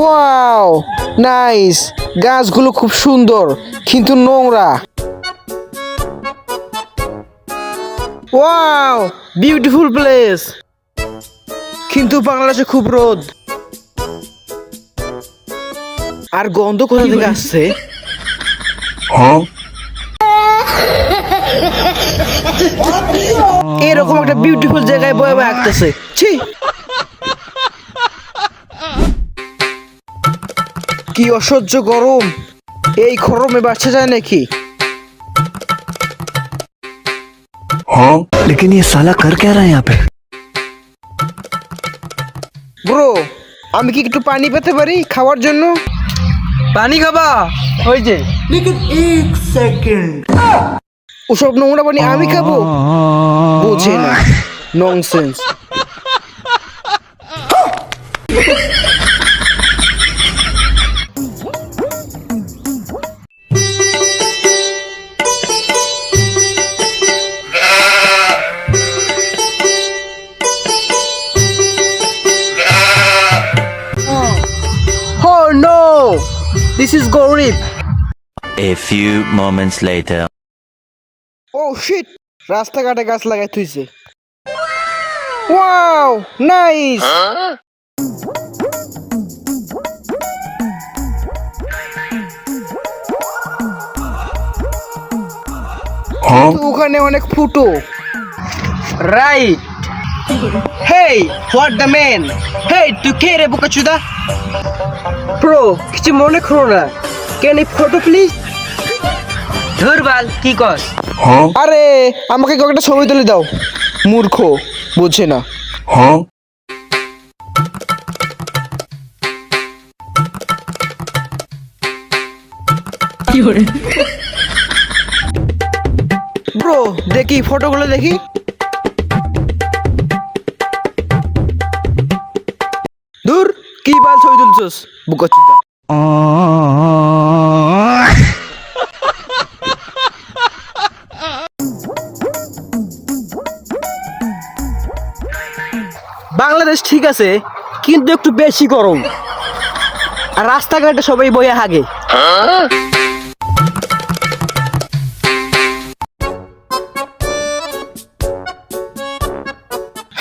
Wow nice গাছগুলো খুব সুন্দর কিন্তু নোংরা। ওয়াও বিউটিফুল প্লেস কিন্তু বাংলাদেশে খুব রোদ। আর গন্ধ কোথা থেকে আসছে? এরকম একটা বিউটিফুল জায়গায় বয়ে বয়ে আঁকতেছে। ছি। কি অসহ্য গরম এই গরমে বাচ্চা যায় নাকি लेकिन ये साला कर क्या रहा है यहाँ पे ব্রো আমি কি একটু পানি পেতে পারি খাওয়ার জন্য পানি খাবা ওই যে ওসব নোংরা পানি আমি খাবো বুঝে না nonsense This is Gorib. A few moments later. ও শিট রাস্তাঘাটে গাছ লাগাই তুইছে ওয়াও নাইস ওখানে অনেক ফুটো। Right hey what the man hey তুই কে রে বোকাচুদা? কিছু মনে করো না। ক্যান এই ফটো প্লিজ ধরবাল কি কস? আরে আমাকে কয়েকটা ছবি তুলে দাও। মূর্খ বুঝে না। ব্রো দেখি ফটোগুলো দেখি। ছবি তুলছস? বুকাচুদা বাংলাদেশ ঠিক আছে কিন্তু একটু বেশি গরম। আর রাস্তাঘাটে সবাই বইয়া হাগে।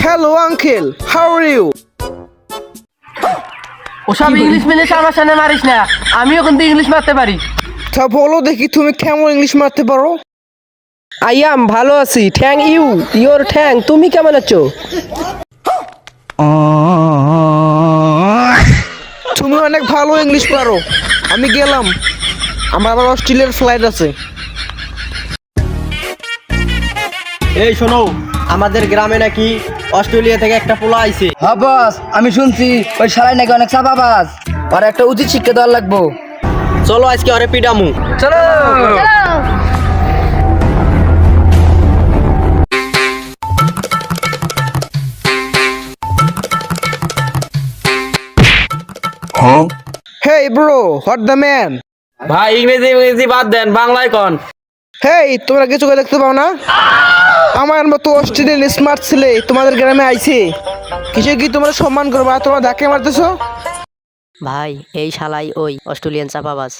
Hello uncle how are you ওসব ইংলিশ মিলিশ আমার সামনে মারিস না। আমিও কিন্তু ইংলিশ মারতে পারি। তা বলো দেখি তুমি কেমন ইংলিশ মারতে পারো? আই এম ভালো আছি। থ্যাংক ইউ ইওর থ্যাং তুমি কেমন আছো? তুমি অনেক ভালো ইংলিশ পারো। আমি গেলাম। আমার আবার অস্ট্রেলিয়ার ফ্লাইট আছে। এই শোনো আমাদের গ্রামে নাকি অস্ট্রেলিয়া থেকে একটা পোলা আইছে। হ্যাঁ বস আমি শুনছি ওই শালাই নাকি অনেক চাপাবাজ। আর একটা উচিত শিক্ষা দেওয়ার লাগবো। চলো আজকে অরে পিডামু চলো। Hey bro what the man ভাই ইংরেজি ইংরেজি বাদ দেন বাংলায় কন। হেই তোমরা কিছু করে দেখতে পাও না? আমার মতো অস্ট্রেলিয়ান স্মার্ট ছেলে তোমাদের গ্রামে আইছে। কিছু কি তোমার সম্মান করবা? তোমরা ধাক্কা মারতেছো? ভাই, এই শালাই ওই অস্ট্রেলিয়ান চাপাবাজ।